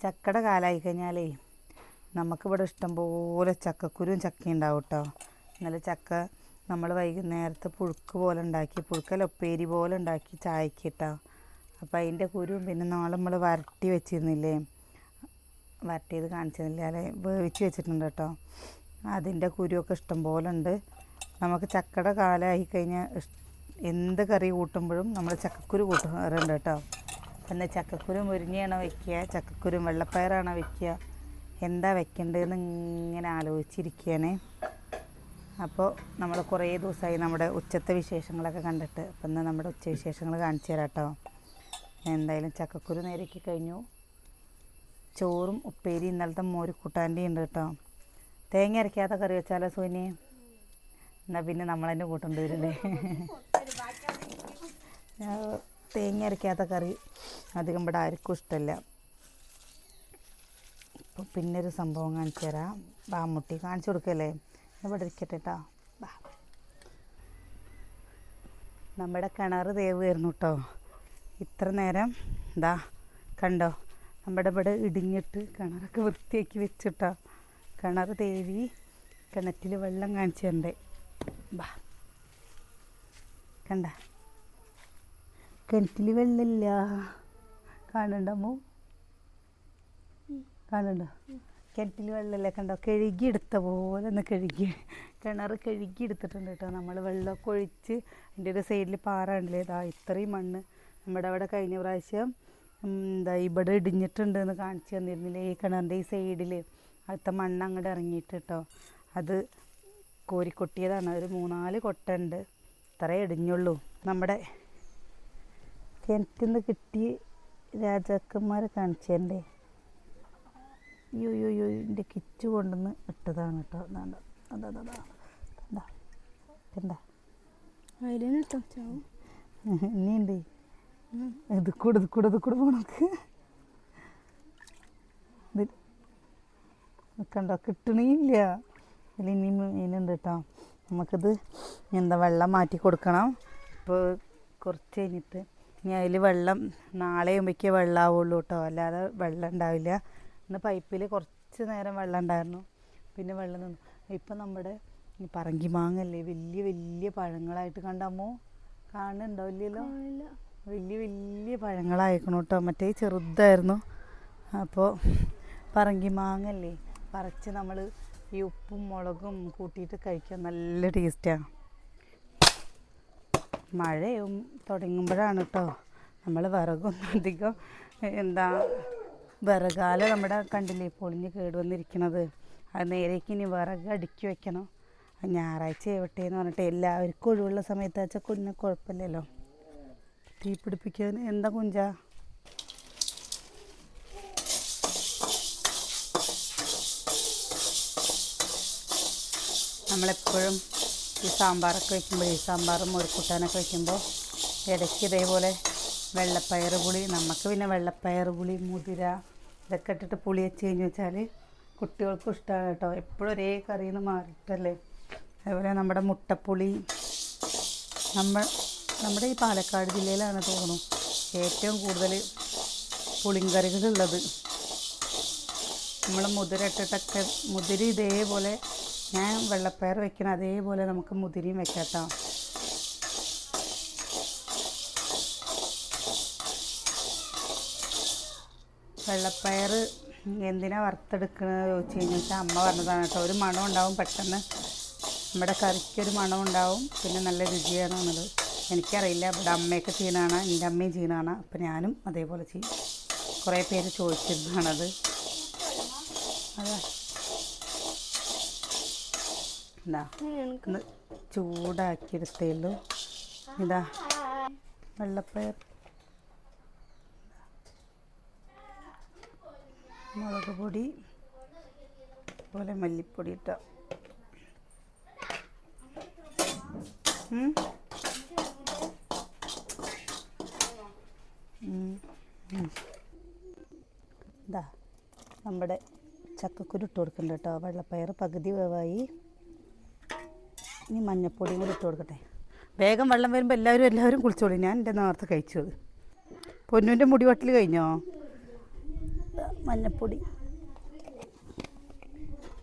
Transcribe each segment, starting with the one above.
ചക്കയുടെ കാലമായി കഴിഞ്ഞാലേ നമുക്കിവിടെ ഇഷ്ടംപോലെ ചക്കക്കുരുവും ചക്ക ഉണ്ടാവും കേട്ടോ ഇന്നലെ ചക്ക നമ്മൾ വൈകുന്നേരത്തെ പുഴുക്ക് പോലെ ഉണ്ടാക്കി പുഴുക്കല്ല ഉപ്പേരി പോലെ ഉണ്ടാക്കി ചായക്ക് കേട്ടോ അപ്പോൾ അതിന്റെ കുരുവും പിന്നെ നാളെ നമ്മൾ വരട്ടി വെച്ചിരുന്നില്ലേ? വരട്ടിയത് കാണിച്ചിരുന്നില്ല? അല്ലെ വേവിച്ച് വെച്ചിട്ടുണ്ട് കേട്ടോ അതിന്റെ കുരുവൊക്കെ ഇഷ്ടംപോലെ ഉണ്ട്. നമുക്ക് ചക്കയുടെ കാലമായി കഴിഞ്ഞാൽ എന്ത് കറി കൂട്ടുമ്പോഴും നമ്മൾ ചക്കക്കുരു കൂട്ടാറുണ്ട് കേട്ടോ പിന്നെ ചക്കക്കുരു മുരിങ്ങയാണോ വെക്കുക. ചക്കക്കുരു വെള്ളപ്പയറാണോ വെക്കുക. എന്താ വെക്കേണ്ടതെന്ന് ഇങ്ങനെ ആലോചിച്ചിരിക്കുകയാണ്. അപ്പോൾ നമ്മൾ കുറേ ദിവസമായി നമ്മുടെ ഉച്ചത്തെ വിശേഷങ്ങളൊക്കെ കണ്ടിട്ട്. അപ്പം ഇന്ന് നമ്മുടെ ഉച്ച വിശേഷങ്ങൾ കാണിച്ചു തരാം കേട്ടോ. എന്തായാലും ചക്കക്കുരു നേരക്കി കഴിഞ്ഞു. ചോറും ഉപ്പേരി ഇന്നലത്തെ മോരുക്കൂട്ടാന്റെ ഉണ്ട് കേട്ടോ. തേങ്ങ അരയ്ക്കാത്ത കറി വെച്ചാലോ സോനി? എന്നാൽ പിന്നെ നമ്മൾ തന്നെ കൂട്ടേണ്ടി വരില്ലേ തേങ്ങ അരയ്ക്കാത്ത കറി അധികം ഇവിടെ ആർക്കും ഇഷ്ടമല്ല ഇപ്പം പിന്നെ ഒരു സംഭവം കാണിച്ചു തരാം. ബാമുട്ടി കാണിച്ചു കൊടുക്കല്ലേ? ഇവിടെ ഇരിക്കട്ടെ കേട്ടോ നമ്മുടെ കിണർ ദേവായിരുന്നു കേട്ടോ ഇത്ര നേരം ഇതാ കണ്ടോ? നമ്മുടെ ഇവിടെ ഇടിഞ്ഞിട്ട് കിണറൊക്കെ വൃത്തിയാക്കി വെച്ചിട്ടോ കിണർ തേവി കിണറ്റിൽ വെള്ളം കാണിച്ചു തരണ്ടേ. ബാ കണ്ട? കിണറ്റിൽ വെള്ളമില്ല. കാണണ്ടമ്മോ കാണണ്ടോ കിണറ്റിൽ വെള്ളമില്ല കണ്ടോ? കഴുകി എടുത്ത പോലെ ഒന്ന് കഴുകി കിണർ കഴുകി എടുത്തിട്ടുണ്ട് കേട്ടോ. നമ്മൾ വെള്ളമൊക്കെ ഒഴിച്ച് അതിന്റെ ഒരു സൈഡിൽ പാറ ഉണ്ടല്ലേ ഇതാ ഇത്രയും മണ്ണ് നമ്മുടെ അവിടെ കഴിഞ്ഞ പ്രാവശ്യം എന്താ ഇവിടെ ഇടിഞ്ഞിട്ടുണ്ട് എന്ന് കാണിച്ചു തന്നിരുന്നില്ലേ ഈ കിണറിന്റെ ഈ സൈഡിൽ അടുത്ത മണ്ണ് അങ്ങോട്ട് ഇറങ്ങിയിട്ട് കേട്ടോ. അത് കോരിക്കൊട്ടിയതാണ്. ഒരു മൂന്നാൽ കൊട്ടുണ്ട് ഇത്രയേ ഇടിഞ്ഞുള്ളൂ. നമ്മുടെ കിണറ്റിൽ കിട്ടി രാജാക്കന്മാർ രാജാക്കന്മാരെ യോ യോ എന്റെ കിച്ച് കൊണ്ടുവന്ന് ഇട്ടതാണ് കേട്ടോ അതാണ്ട് അതാ അതാ എന്താ ഇനിയുണ്ട്. ഇത് കൂടെ ഇത് കൂടെ ഇത് കൂടെ പോണക്ക് ഇത് കണ്ടോ കിട്ടണില്ല. ഇതിൽ ഇനി മീനുണ്ട് കേട്ടോ നമുക്കിത് എന്താ വെള്ളം മാറ്റി കൊടുക്കണം. ഇപ്പോൾ കുറച്ച് കഴിഞ്ഞിട്ട് ഇനി അതിൽ വെള്ളം നാളെ ആകുമ്പോഴേക്കേ വെള്ളമാവുള്ളൂ കേട്ടോ. അല്ലാതെ വെള്ളം ഉണ്ടാവില്ല. ഇന്ന് പൈപ്പിൽ കുറച്ച് നേരം വെള്ളം ഉണ്ടായിരുന്നു. പിന്നെ വെള്ളം നിന്നു. ഇപ്പം നമ്മുടെ പറങ്കി മാങ്ങല്ലേ വലിയ വലിയ പഴങ്ങളായിട്ട് കണ്ടമ്മോ കാണുന്നുണ്ടോ ഇല്ലല്ലോ? വലിയ വലിയ പഴങ്ങളായിരിക്കണം കേട്ടോ. മറ്റേ ചെറുതായിരുന്നു. അപ്പോൾ പറങ്കി മാങ്ങല്ലേ പറിച്ച് നമ്മൾ ഈ ഉപ്പും മുളകും കൂട്ടിയിട്ട് കഴിക്കാൻ നല്ല ടേസ്റ്റാണ് മഴയും തുടങ്ങുമ്പോഴാണ് കേട്ടോ നമ്മൾ വിറകൊന്നും അധികം എന്താ വിറകാല നമ്മുടെ കണ്ടില്ലേ പൊളിഞ്ഞ് കേടുവന്നിരിക്കണത്. അത് നേരേക്ക് ഇനി വിറക് അടുക്കി വെക്കണം. അത് ഞായറാഴ്ച ആവട്ടെ എന്ന് പറഞ്ഞിട്ട് എല്ലാവർക്കും ഒഴിവുള്ള സമയത്ത് വെച്ചാൽ കുഞ്ഞ കുഴപ്പമില്ലല്ലോ. തീ പിടിപ്പിക്കാൻ എന്താ കുഞ്ച? നമ്മളെപ്പോഴും ഈ സാമ്പാറൊക്കെ വയ്ക്കുമ്പോൾ ഈ സാമ്പാറും മുറുക്കൂട്ടാനൊക്കെ വയ്ക്കുമ്പോൾ ഇടയ്ക്ക് ഇതേപോലെ വെള്ളപ്പയർ പുളി നമുക്ക് പിന്നെ വെള്ളപ്പയർ പുളി മുതിര ഇതൊക്കെ ഇട്ടിട്ട് പുളി വെച്ച് കഴിഞ്ഞ് വെച്ചാൽ കുട്ടികൾക്കും ഇഷ്ടമാണ് കേട്ടോ. എപ്പോഴും ഒരേ കറിയിൽ നിന്ന് മാറിയിട്ടല്ലേ? അതുപോലെ നമ്മുടെ മുട്ടപ്പുളി നമ്മൾ നമ്മുടെ ഈ പാലക്കാട് ജില്ലയിലാണ് തോന്നുന്നു ഏറ്റവും കൂടുതൽ പുളിങ്കറികളുള്ളത് നമ്മൾ മുതിര ഇട്ടിട്ടൊക്കെ മുതിര ഇതേപോലെ ഞാൻ വെള്ളപ്പയർ വെക്കണ അതേപോലെ നമുക്ക് മുതിരിയും വെക്കാം വെള്ളപ്പയർ എന്തിനാ വറുത്തെടുക്കുന്നത് ചോദിച്ചു കഴിഞ്ഞാൽ വെച്ചാൽ അമ്മ പറഞ്ഞതാണ് കേട്ടോ. ഒരു മണം ഉണ്ടാവും പെട്ടെന്ന്. നമ്മുടെ കറിക്കൊരു മണം ഉണ്ടാവും. പിന്നെ നല്ല രുചിയാണ് എന്നത്. എനിക്കറിയില്ല. ഇവിടെ അമ്മയൊക്കെ ചെയ്യണതാണ് എന്റെ അമ്മയും ചെയ്യണതാണ് അപ്പം ഞാനും അതേപോലെ ചെയ്യും. കുറേ പേര് ചോദിച്ചിരുന്നതാണത്. അതാ. എന്താ ഒന്ന് ചൂടാക്കിയെടുത്തേ ഉള്ളൂ ഇതാ. വെള്ളപ്പയർ. മുളക് പൊടി. അതുപോലെ മല്ലിപ്പൊടി ഇട്ട. ഇതാ. നമ്മുടെ ചക്കക്കുരു ഇട്ട് കൊടുക്കണ്ട കേട്ടോ. വെള്ളപ്പയർ പകുതി വേവായി. ഇനി മഞ്ഞപ്പൊടിയും കൂടി ഇട്ട് കൊടുക്കട്ടെ. വേഗം വെള്ളം വരുമ്പോൾ എല്ലാവരും എല്ലാവരും കുളിച്ചോളൂ. ഞാൻ എന്റെ നേരത്തെ കഴിച്ചത്. പൊന്നുവിന്റെ മുടി വട്ടിൽ കഴിഞ്ഞോ? മഞ്ഞപ്പൊടി.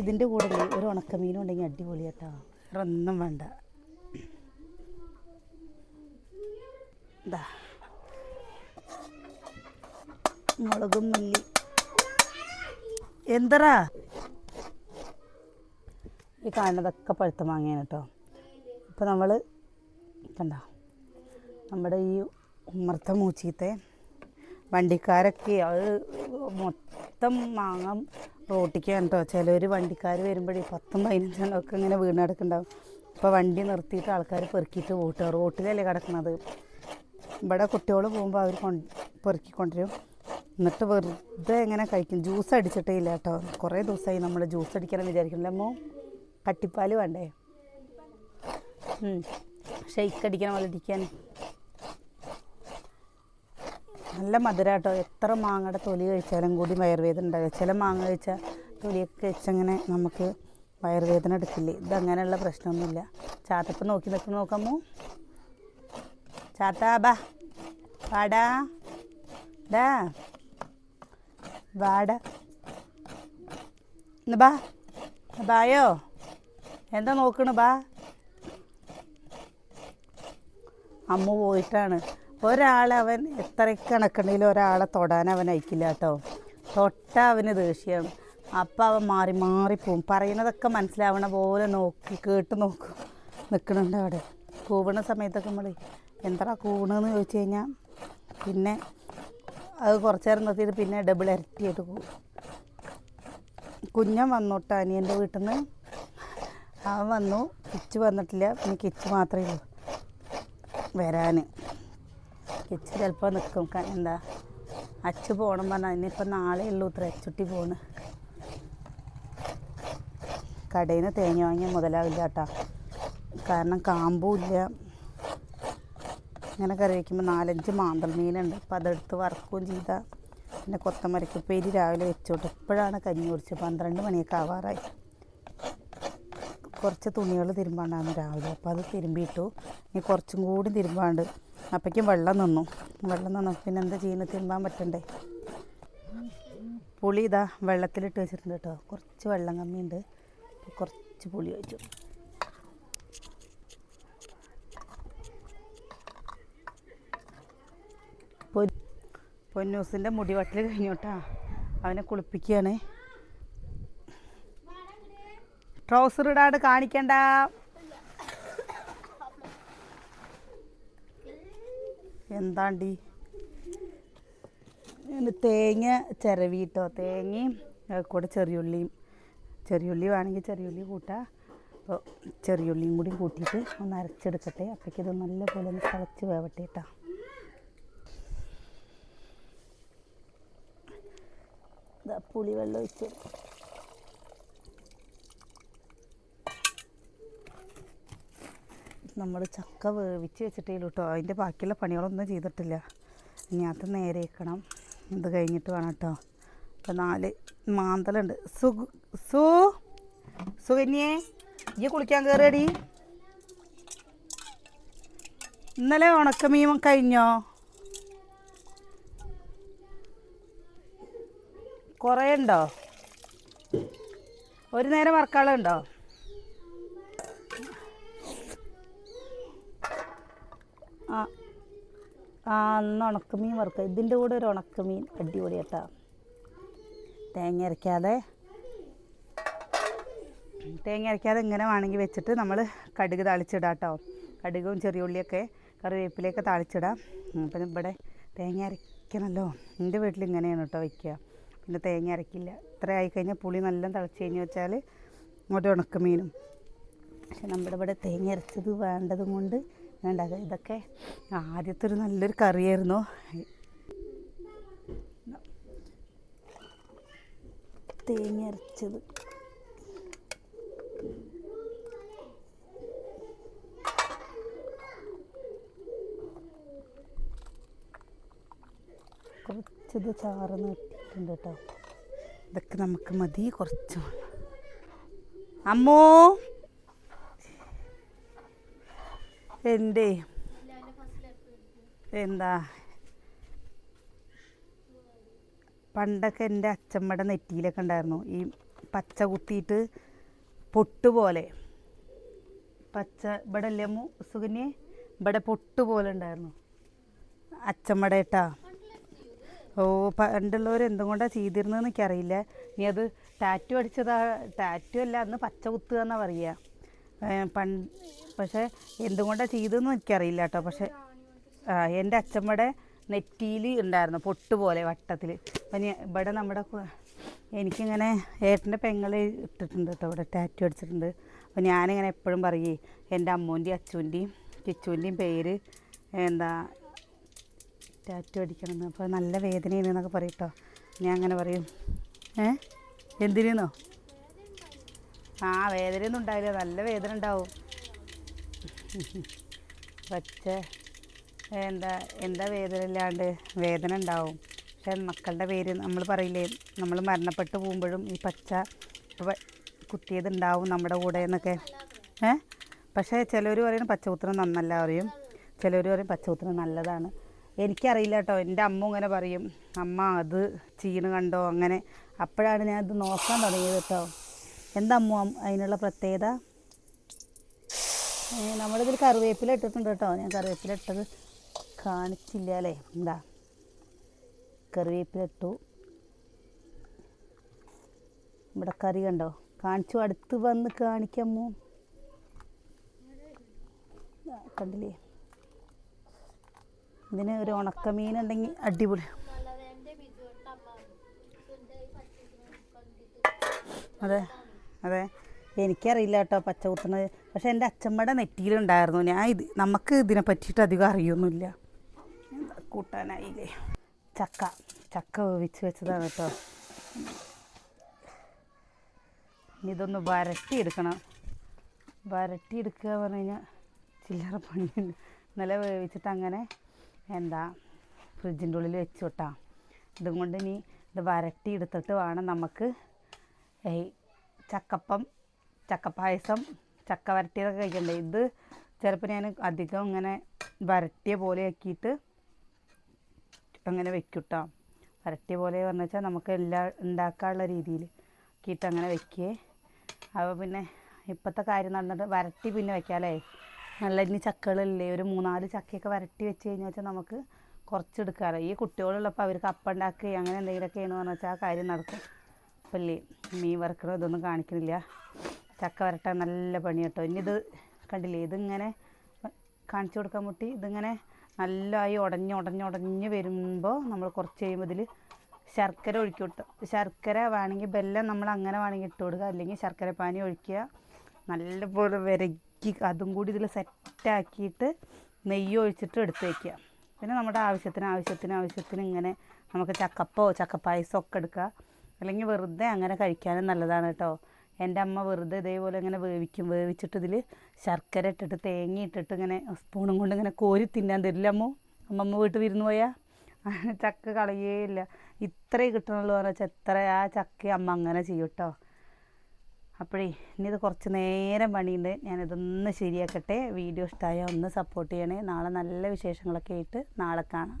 ഇതിന്റെ കൂടെ ഒരു ഉണക്കമീനും ഉണ്ടെങ്കിൽ അടിപൊളി കേട്ടോ. വേറെ ഒന്നും വേണ്ട. ഇതാ മുളകും മല്ലി. എന്തറാ കാണുന്നതൊക്കെ പഴുത്ത മാങ്ങയാണ് കേട്ടോ ഇപ്പോൾ നമ്മൾ കണ്ട? നമ്മുടെ ഈ ഉമ്മർത്ത മൂച്ചീത്തെ വണ്ടിക്കാരൊക്കെ അത് മൊത്തം മാങ്ങ റോട്ടിക്കാണ് കേട്ടോ ചിലർ വണ്ടിക്കാർ വരുമ്പോഴേ പത്തും പതിനഞ്ചെണ്ണം ഒക്കെ ഇങ്ങനെ വീണ് കിടക്കുന്നുണ്ടാവും. ഇപ്പോൾ വണ്ടി നിർത്തിയിട്ട് ആൾക്കാർ പെറുക്കിയിട്ട് പോട്ടുക റോട്ടിലല്ലേ കിടക്കുന്നത് ഇവിടെ കുട്ടികൾ പോകുമ്പോൾ അവർ കൊണ്ട് പെറുക്കിക്കൊണ്ടുവരും. എന്നിട്ട് വെറുതെ എങ്ങനെ കഴിക്കും. ജ്യൂസ് അടിച്ചിട്ടേ ഇല്ല കേട്ടോ കുറേ ദിവസമായി നമ്മൾ ജ്യൂസ് അടിക്കണം വിചാരിക്കണില്ല അമ്മോ കട്ടിപ്പാൽ വേണ്ടേ? ഷെയ്ക്ക് അടിക്കണം പോലെ ഇടിക്കാൻ നല്ല മധുര കേട്ടോ എത്ര മാങ്ങയുടെ തൊലി കഴിച്ചാലും കൂടി വയറുവേദന ഉണ്ടാകും ചില മാങ്ങ കഴിച്ചാൽ തൊലിയൊക്കെ വെച്ചങ്ങനെ നമുക്ക് വയറുവേദന എടുക്കില്ലേ? ഇതങ്ങനെയുള്ള പ്രശ്നമൊന്നുമില്ല. ചാത്തപ്പ് നോക്കി നിൽക്കുന്ന നോക്കാമോ? ചാത്താ ബാ. വാടാ. ഡാ. വാട. ബാ. ബായോ? എന്താ നോക്കണ ബാ? അമ്മ പോയിട്ടാണ്. ഒരാളെ അവൻ എത്ര കണക്കുണ്ടെങ്കിലും ഒരാളെ തൊടാൻ അവൻ അയക്കില്ല കേട്ടോ. തൊട്ട അവന് ദേഷ്യമാണ് അപ്പം അവൻ മാറി മാറിപ്പോവും പറയുന്നതൊക്കെ മനസ്സിലാവണ പോലെ നോക്കി കേട്ട് നോക്കും നിൽക്കണുണ്ട് അവിടെ. കൂവണ സമയത്തൊക്കെ നമ്മൾ എന്താ കൂവണെന്ന് ചോദിച്ചു കഴിഞ്ഞാൽ പിന്നെ അത് കുറച്ച് നേരം നിർത്തിയിട്ട് പിന്നെ ഡബിൾ ഇരട്ടിയായിട്ട് പോകും കുഞ്ഞൻ വന്നോട്ടെ അനിയന്റെ വീട്ടിൽ നിന്ന് അവൻ വന്നു. കിച്ച് വന്നിട്ടില്ല. പിന്നെ കിച്ച് മാത്രമേ ഉള്ളൂ. വരാൻ കിച്ച് ചിലപ്പോൾ നിൽക്കും എന്താ അച്ചു പോകണം പറഞ്ഞാൽ ഇനിയിപ്പോൾ നാളെ ഉള്ളൂ ഇത്ര. അച്ചുട്ടി പോണ്. കടയിൽ നിന്ന് തേങ്ങ വാങ്ങിയാൽ മുതലാവില്ല കേട്ടോ കാരണം കാമ്പും ഇല്ല. ഇങ്ങനെ കറി വയ്ക്കുമ്പോൾ നാലഞ്ച് മാന്തൽ മീനുണ്ട് അപ്പോൾ അതെടുത്ത് വറക്കുകയും ചെയ്താൽ പിന്നെ കൊത്തമരക്ക് പേര് രാവിലെ വെച്ചോട്ട് ഇപ്പോഴാണ് കഞ്ഞി കുടിച്ചത്. പന്ത്രണ്ട് മണിയൊക്കെ ആവാറായി. കുറച്ച് തുണികൾ തിരുമ്പാണ്ടായിരുന്നു രാവിലെ. അപ്പോൾ അത് തിരുമ്പിയിട്ടു. ഇനി കുറച്ചും കൂടി തിരുമ്പാണ്ട്. അപ്പോഴേക്കും വെള്ളം നിന്നു. വെള്ളം നിന്നു. പിന്നെ എന്താ ചെയ്യുന്നത് തിരുമ്പാൻ പറ്റണ്ടേ? പുളി ഇതാ വെള്ളത്തിലിട്ട് വെച്ചിട്ടുണ്ട് കേട്ടോ. കുറച്ച് വെള്ളം കമ്മിയുണ്ട്. കുറച്ച് പുളി വെച്ചു പൊന്നൂസിന്റെ മുടി വട്ടൽ കഴിഞ്ഞോട്ടാ അവനെ കുളിപ്പിക്കുകയാണ് ട്രൗസർ ഇടാണ്ട് കാണിക്കണ്ട. എന്താണ്ടി? തേങ്ങ ചിരവിട്ടോ? തേങ്ങയും കൂടെ ചെറിയുള്ളിയും. ചെറിയുള്ളി വേണമെങ്കിൽ ചെറിയുള്ളി കൂട്ടാം. അപ്പോൾ ചെറിയുള്ളിയും കൂടി കൂട്ടിയിട്ട് ഒന്ന് അരച്ചെടുക്കട്ടെ. അപ്പോഴേക്കും ഇത് നല്ലപോലെ ഒന്ന് തിളച്ച് വേവട്ടെ കേട്ടോ. പുളിവെള്ളം ഒഴിച്ചു വെള്ളം ഒഴിച്ച്. നമ്മൾ ചക്ക വേവിച്ച് വെച്ചിട്ടേ കേട്ടോ അതിന്റെ ബാക്കിയുള്ള പണികളൊന്നും ചെയ്തിട്ടില്ല. ഇനി അത് നേരെ വെക്കണം ഇത് കഴിഞ്ഞിട്ട് വേണം കേട്ടോ ഇപ്പം നാല് മാന്തലുണ്ട്. സു സു സുകന്യേ ഈ കുളിക്കാൻ കയറിയടി ഇന്നലെ ഉണക്കമീൻ കഴിഞ്ഞോ? കുറേ ഉണ്ടോ? ഒരു നേരം വറക്കാളുണ്ടോ ആ അന്ന് ഉണക്കമീൻ വറുക്കുക ഇതിന്റെ കൂടെ ഒരു ഉണക്കമീൻ അടിപൊളി കേട്ടോ. തേങ്ങ അരയ്ക്കാതെ തേങ്ങ അരയ്ക്കാതെ ഇങ്ങനെ വേണമെങ്കിൽ വെച്ചിട്ട് നമ്മൾ കടുക് താളിച്ചിടാം കേട്ടോ. കടുകും ചെറിയുള്ളിയൊക്കെ കറിവേപ്പിലയൊക്കെ താളിച്ചിടാം. അപ്പം ഇവിടെ തേങ്ങ അരയ്ക്കണമല്ലോ എന്റെ വീട്ടിൽ ഇങ്ങനെയാണ് കേട്ടോ വയ്ക്കുക പിന്നെ തേങ്ങ അരയ്ക്കില്ല ഇത്ര ആയിക്കഴിഞ്ഞാൽ പുളി നല്ല തിളച്ച് കഴിഞ്ഞ് വെച്ചാൽ ഒരു ഉണക്കമീനും. പക്ഷെ നമ്മുടെ ഇവിടെ തേങ്ങ അരച്ചത് വേണ്ടതും കൊണ്ട് ഉണ്ടാക്കുക ഇതൊക്കെ ആദ്യത്തെ ഒരു നല്ലൊരു കറിയായിരുന്നു. തേങ്ങ അരച്ചത്. കുറച്ചത് ചാറ് ഇട്ടിട്ടുണ്ട് കേട്ടോ. ഇതൊക്കെ നമുക്ക് മതി കുറച്ച്. അമ്മോ! എന്റെ എന്താ? പണ്ടൊക്കെ എന്റെ അച്ചമ്മയുടെ നെറ്റിയിലൊക്കെ ഉണ്ടായിരുന്നു. ഈ പച്ച കുത്തിയിട്ട് പൊട്ട് പോലെ. പച്ച ഇവിടെ അല്ലേ അമ്മു സുകന്യെ ഇവിടെ പൊട്ട് പോലെ ഉണ്ടായിരുന്നു. അച്ചമ്മയുടെ ഏട്ടാ. ഓ പണ്ടുള്ളവർ എന്തും കൊണ്ടാണ് ചെയ്തിരുന്നതെന്ന് എനിക്കറിയില്ല നീ അത് ടാറ്റു അടിച്ചതാ ടാറ്റു അല്ല അന്ന് പച്ച കുത്തുക എന്നാ പറയുക. പൺ പക്ഷേ എന്തുകൊണ്ടാണ് ചെയ്തതെന്ന് എനിക്കറിയില്ല കേട്ടോ. പക്ഷേ എന്റെ അച്ഛമ്മയുടെ നെറ്റിയിൽ ഉണ്ടായിരുന്നു പൊട്ട് പോലെ വട്ടത്തിൽ. പിന്നെ ഇവിടെ നമ്മുടെ എനിക്കിങ്ങനെ ഏട്ടന്റെ പെങ്ങൾ ഇട്ടിട്ടുണ്ട് കേട്ടോ ഇവിടെ ടാറ്റു അടിച്ചിട്ടുണ്ട്. അപ്പോൾ ഞാനിങ്ങനെ എപ്പോഴും പറയേ എന്റെ അമ്മൂന്റെയും അച്ഛന്റെയും കിച്ചുവിന്റെയും പേര് എന്താ ടാറ്റു അടിക്കണം അപ്പോൾ നല്ല വേദനയാണ് എന്നൊക്കെ പറയും കേട്ടോ. ഞാൻ അങ്ങനെ പറയും. ഏ? എന്തിനോ ആ വേദനയൊന്നും ഉണ്ടാവില്ല. നല്ല വേദന ഉണ്ടാവും. പച്ച എന്താ എന്താ വേദന ഇല്ലാണ്ട് വേദന ഉണ്ടാവും. പക്ഷെ മക്കളുടെ പേര് നമ്മൾ പറയില്ലേ നമ്മൾ മരണപ്പെട്ട് പോകുമ്പോഴും ഈ പച്ച കുത്തിയതുണ്ടാവും നമ്മുടെ കൂടെ എന്നൊക്കെ. ഏ? പക്ഷേ ചിലർ പറയും പച്ചകുത്തണം നന്നല്ല പറയും. ചിലർ പറയും പച്ചകുത്തണം നല്ലതാണ്. എനിക്കറിയില്ല കേട്ടോ. എന്റെ അമ്മ ഇങ്ങനെ പറയും. അമ്മ അത് ചീണ് കണ്ടോ? അങ്ങനെ. അപ്പോഴാണ് ഞാൻ ഇത് നോക്കാൻ തുടങ്ങിയത് കേട്ടോ. എന്താ അമ്മ അതിനുള്ള പ്രത്യേകത? നമ്മളിതിൽ കറിവേപ്പില ഇട്ടിട്ടുണ്ട് കേട്ടോ. ഞാൻ കറിവേപ്പില ഇട്ടത് കാണിച്ചില്ല അല്ലേ? എന്താ കറിവേപ്പില ഇട്ടു. ഇവിടെ കറി കണ്ടോ? കാണിച്ചു അടുത്ത് വന്ന് കാണിക്കാമോ കണ്ടില്ലേ? ഇതിന് ഒരു ഉണക്കമീൻ ഉണ്ടെങ്കിൽ അടിപൊളി അതെ. അതെ. എനിക്കറിയില്ല കേട്ടോ പച്ച കുത്തുന്നത് പക്ഷെ എന്റെ അച്ഛമ്മയുടെ നെറ്റിയിലുണ്ടായിരുന്നു. ഞാൻ ഇത് നമുക്ക് ഇതിനെ പറ്റിയിട്ട് അധികം അറിയൊന്നുമില്ല. കൂട്ടാനായില്ലേ? ചക്ക. ചക്ക വേവിച്ച് വെച്ചതാണ് കേട്ടോ. ഇതൊന്ന് വരട്ടിയെടുക്കണം. വരട്ടിയെടുക്കുക പറഞ്ഞു കഴിഞ്ഞാൽ ചില്ലറ പണിയുണ്ട്. ഇന്നലെ വേവിച്ചിട്ട് അങ്ങനെ എന്താ ഫ്രിഡ്ജിന്റെ ഉള്ളിൽ വെച്ചോട്ടാ വിട്ടാ ഇതും കൊണ്ട് ഇനി ഇത് വരട്ടി എടുത്തിട്ട് വേണം നമുക്ക് ചക്കപ്പം ചക്കപ്പായസം ചക്ക വരട്ടിയതൊക്കെ കഴിക്കണ്ടേ? ഇത് ചിലപ്പോൾ ഞാൻ അധികം ഇങ്ങനെ വരട്ടിയ പോലെ ആക്കിയിട്ട് അങ്ങനെ വെക്കൂട്ടോ. വരട്ടിയ പോലെ പറഞ്ഞു വെച്ചാൽ നമുക്ക് എല്ലാ ഉണ്ടാക്കാനുള്ള രീതിയിൽ ആക്കിയിട്ട് അങ്ങനെ വെക്കേ. അപ്പോൾ പിന്നെ ഇപ്പോഴത്തെ കാര്യം നടന്നിട്ട് വരട്ടി പിന്നെ വെക്കാമല്ലേ നല്ല ഇനി ചക്കകളില്ലേ? ഒരു മൂന്നാൽ ചക്കയൊക്കെ വരട്ടി വെച്ച് കഴിഞ്ഞാൽ വെച്ചാൽ നമുക്ക് കുറച്ചെടുക്കാമല്ലോ ഈ കുട്ടികളുള്ളപ്പോൾ അവർക്ക് അപ്പം അങ്ങനെ എന്തെങ്കിലുമൊക്കെ ചെയ്യണമെന്ന് വെച്ചാൽ ആ കാര്യം നടക്കും. ഇല്ലേ മീൻ വറക്കണോ ഇതൊന്നും കാണിക്കണില്ല. ചക്ക വരട്ടാൻ നല്ല പണി കേട്ടോ. ഇനി ഇത് കണ്ടില്ലേ ഇതിങ്ങനെ കാണിച്ചു കൊടുക്കാൻ മുട്ടി. ഇതിങ്ങനെ നല്ലതായി ഉടഞ്ഞ് ഉടഞ്ഞ് ഉടഞ്ഞ് വരുമ്പോൾ നമ്മൾ കുറച്ച് കഴിയുമ്പോൾ ഇതിൽ ശർക്കര ഒഴിക്കി കിട്ടും. ശർക്കര വേണമെങ്കിൽ ബെല്ലം നമ്മൾ അങ്ങനെ വേണമെങ്കിൽ ഇട്ട് കൊടുക്കുക. അല്ലെങ്കിൽ ശർക്കര പാനി ഒഴിക്കുക. നല്ലപോലെ വിരക്കി അതും കൂടി ഇതിൽ സെറ്റാക്കിയിട്ട് നെയ്യ് ഒഴിച്ചിട്ട് എടുത്ത് വയ്ക്കുക പിന്നെ നമ്മുടെ ആവശ്യത്തിന് ആവശ്യത്തിന് ആവശ്യത്തിന് ഇങ്ങനെ നമുക്ക് ചക്കപ്പോ ചക്കപ്പായസമൊക്കെ എടുക്കുക. അല്ലെങ്കിൽ വെറുതെ അങ്ങനെ കഴിക്കാനും നല്ലതാണ് കേട്ടോ. എന്റെ അമ്മ വെറുതെ ഇതേപോലെ ഇങ്ങനെ വേവിക്കും. വേവിച്ചിട്ട് ഇതിൽ ശർക്കര ഇട്ടിട്ട് തേങ്ങ ഇട്ടിട്ട് ഇങ്ങനെ സ്പൂണും കൊണ്ട് ഇങ്ങനെ കോരി തിന്നാൻ തരില്ല അമ്മ? അമ്മമ്മ വീട്ടിൽ വിരുന്ന് പോയാൽ ചക്ക കളയേയില്ല ഇത്രേ കിട്ടണുള്ളൂ വെച്ചാൽ എത്ര ആ ചക്ക അമ്മ അങ്ങനെ ചെയ്യും കേട്ടോ. അപ്പോഴേ ഇനി ഇത് കുറച്ച് നേരം പണിയുണ്ട്. ഞാനിതൊന്ന് ശരിയാക്കട്ടെ. വീഡിയോ ഇഷ്ടമായ ഒന്ന് സപ്പോർട്ട് ചെയ്യണേ. നാളെ നല്ല വിശേഷങ്ങളൊക്കെ ആയിട്ട് നാളെ കാണാം.